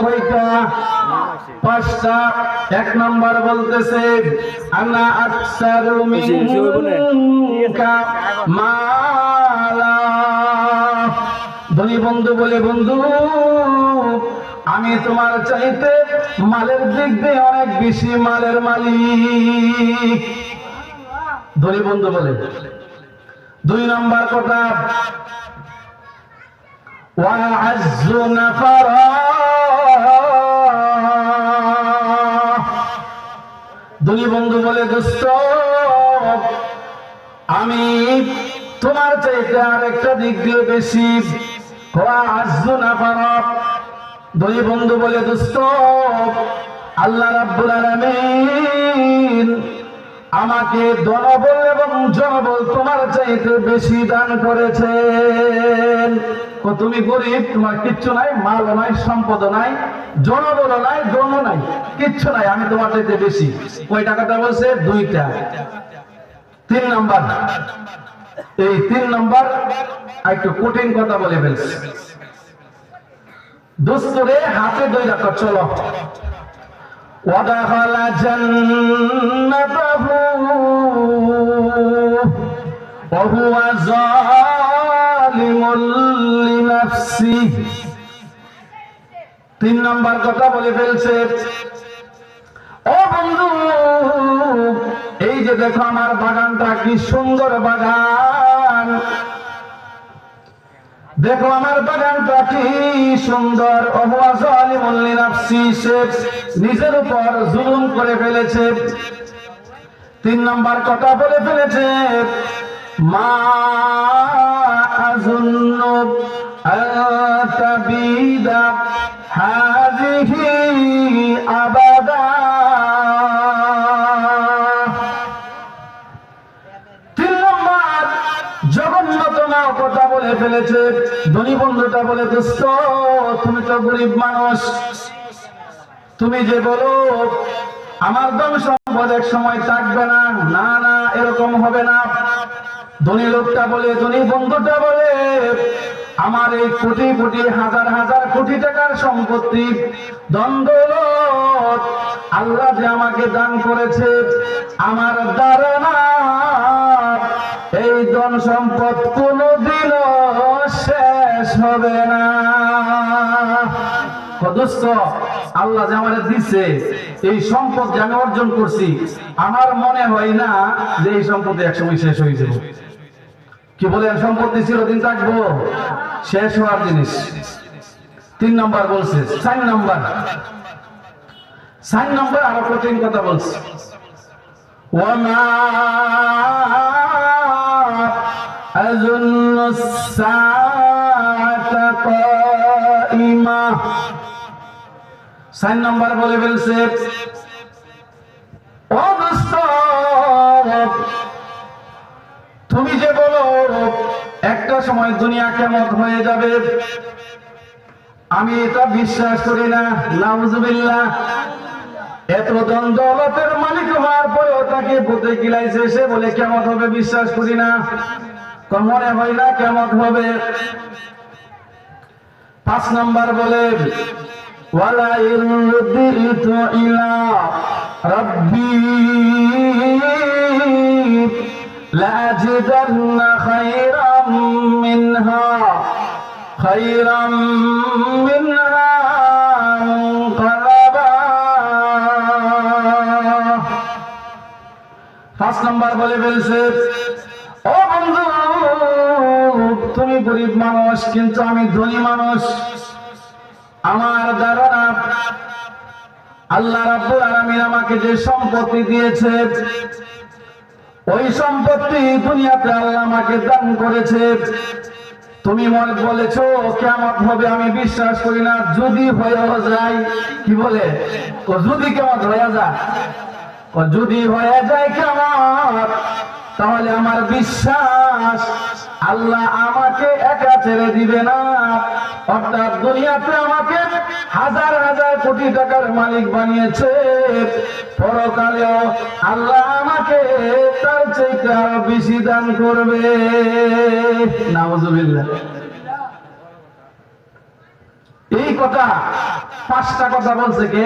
কয়টা পাঁচটা, এক নাম্বার বলতেছে, আনা আকসারু মিনকা মালা। ধনী বন্ধু বলে, বন্ধু, আমি তোমার চাইতে মালের দিক দিয়ে অনেক বেশি মালের মালিক। ধনী বন্ধু বলে, দুই নাম্বার কথা, ওয়া দুই বন্ধু বলে দোস্ত আমি তোমার চাইতে আর একটা দিক দিয়ে বেশি আজু না পারব দুই বন্ধু বলে দোস্ত আল্লাহ রাব্বুল আলামিন আমাকে দনবল এবং জনবল তোমার চাইতে বেশি দান করেছেন। তুমি গরিব তোমার কিচ্ছু নাই মাল নাই সম্পদ নাই জনবল নাই জন নাই কিচ্ছু নাই আমি তোমার চাইতে বেশি ওই টাকাটা বলছে দুইটা তিন নাম্বার এই তিন নাম্বার একটু কঠিন কথা বলে ফেলছে দোস্তরে হাতে দুই রাখো চলো ودخل جنته وهو ظالم নাফসি তিন নাম্বার কথা বলে ফেলছে। ও বন্ধু, এই যে দেখো আমার বাগানটা কি সুন্দর বাগান। দেখো আমার বাগানটা কি সুন্দর। নিজের উপর জুলুম করে ফেলেছে। তিন নম্বর কথা বলে ফেলেছে, মা বলে ধনী বন্ধুটা বলে দোস্ত তুমি তো গরিব মানুষ। তুমি যে বলো, আমার ধন সম্পদ এক সময় থাকবে না। না না, এরকম হবে না। ধনী লোকটা বলে, ধনী বন্ধুটা বলে, আমার এই কোটি কোটি, হাজার হাজার কোটি টাকার সম্পত্তি দ্বন্দ্ব আল্লাহ যে আমাকে দান করেছে, আমার ধারণা এই ধন সম্পদ শেষ হবে না দোস্ত আল্লাহ যে আমার দিচ্ছে এই সম্পদ যে আমি অর্জন করছি আমার মনে হয় না যে এই সম্পদ একসময় শেষ হয়ে যাবে কি বলেন সম্পত্তি চিরদিন থাকবো শেষ হওয়ার জিনিস তিন নম্বর বলছে চার নম্বর চার নম্বর আরো কঠিন কথা বলছে وما أظن الساعة চার নম্বর বলে ফেলছে। তুমি যে বলো, একটা সময় দুনিয়া কেমন হয়ে যাবে? আমি এটা বিশ্বাস করি না, নাউজুবিল্লাহ। এত দ্বন্দ্বলতের মালিক হওয়ার পরেও তাকে বুঝে গিলাইছে, সে বলে কেমন হবে বিশ্বাস করি না। মনে হয় না কেমন হবে? পাঁচ নাম্বার বলে ওয়ালা ইরদিতু ইলা রাব্বি লাজিদান্না খায়রাম মিনহা খায়রাম মিনহা পাঁচ নাম্বার বলে ফেলছে, ও বন্ধু, তুমি গরিব মানুষ, কিন্তু আমি ধনী মানুষ। আমার ধারণা আল্লাহ রাব্বুল আলামিন আমাকে যে সম্পত্তি দিয়েছে, ওই সম্পত্তি দুনিয়াতে আল্লাহ আমাকে দান করেছে। তুমি মনে বলেছ কেমন হবে, আমি বিশ্বাস করি না, যদি হয়ে যায়, কি বলে? ও যদি কেমন হয়ে যায়, ও যদি হয়ে যায় কেমন তাহলে আমার বিশ্বাস আল্লাহ আমাকে একা ছেড়ে দিবে না। অর্থাৎ দুনিয়াতে আমাকে হাজার হাজার কোটি টাকার মালিক বানিয়েছে। পরকালেও আল্লাহ আমাকে তার চাইতে আরও বেশি দান করবে। নাউজুবিল্লাহ। এই কথা, পাঁচটা কথা বলছে কে?